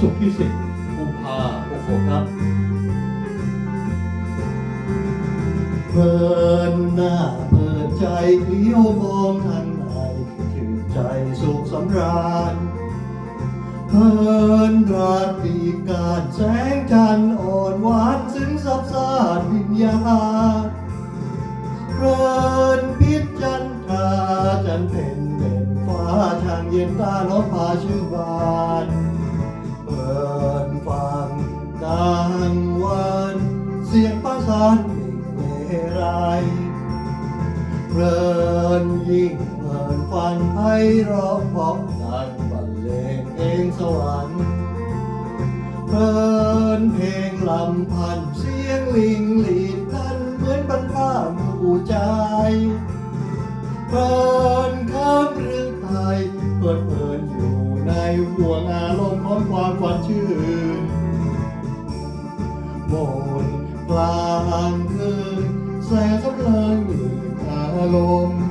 ศุกร์ที่สิบกุมภาหกหกครับเปิดหน้าเปิดใจเลี้ยวมองทางไหนชื่นใจสุขสำราญเพลินราตรีการแสงจันทร์อ่อนหวานซึ้งซับซ่านวิญญาณเพลินพิษจันทราจันเพ็ญเด่นฟ้าช่างเย็นตาล้อพาชื่นบานานวิ่งเมรัยเพลินยิ่งเพลินฟังไพเราะเพราะการบรรเลงเพลงสวรรค์เพลินเพลงลำพันเสียงลิงลีดกันเหมือนบรรพาผู้ใจเพลินข้ามหรือไทยเพลิดเพลินอยู่ในห่วงอารมณ์ของความฝันชื่นโมน กลางคืนแสงกำลังลื่นอารมณ์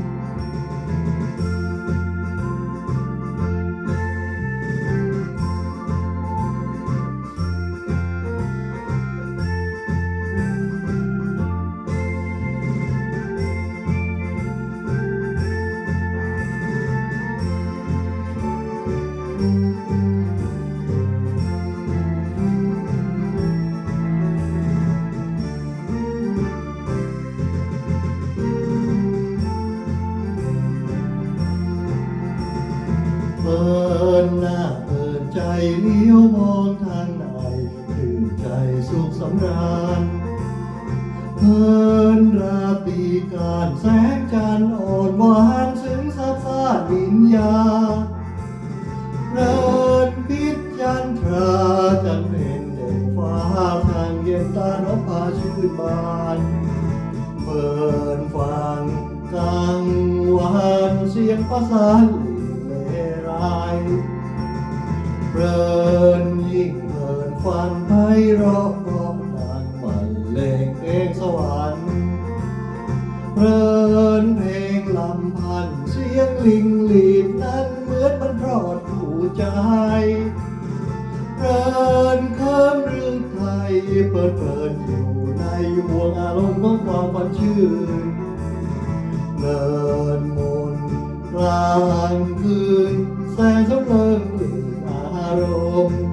เปิดหน้าเปิดใจเลี้ยวมองทางไหนตื่นใจสุขสำราญเพลินราตรีการแสงจันทร์อ่อนหวานซึ้งซับซ่านวิญญาเพลินพิจันทราจันเป็นเด่นฟ้าทางเย็นตานพพาชื่นบานเปิดฟังกลางวันเสียงประสาน เพลินยิ่งเพลินฟังไพเราะเพราะนางบรรเลงเพลงสวรรค์เพลินเพลงลำพันเสียงลิงลีดนั้นเหมือนบรรพรอดผู้ใจเพลินเคิมหรือไทยเปิดเปิดอยู่ในห่วงอารมณ์ของความฝันชื่นเดินมนต์กลางคืนแสงสำเริง Oh.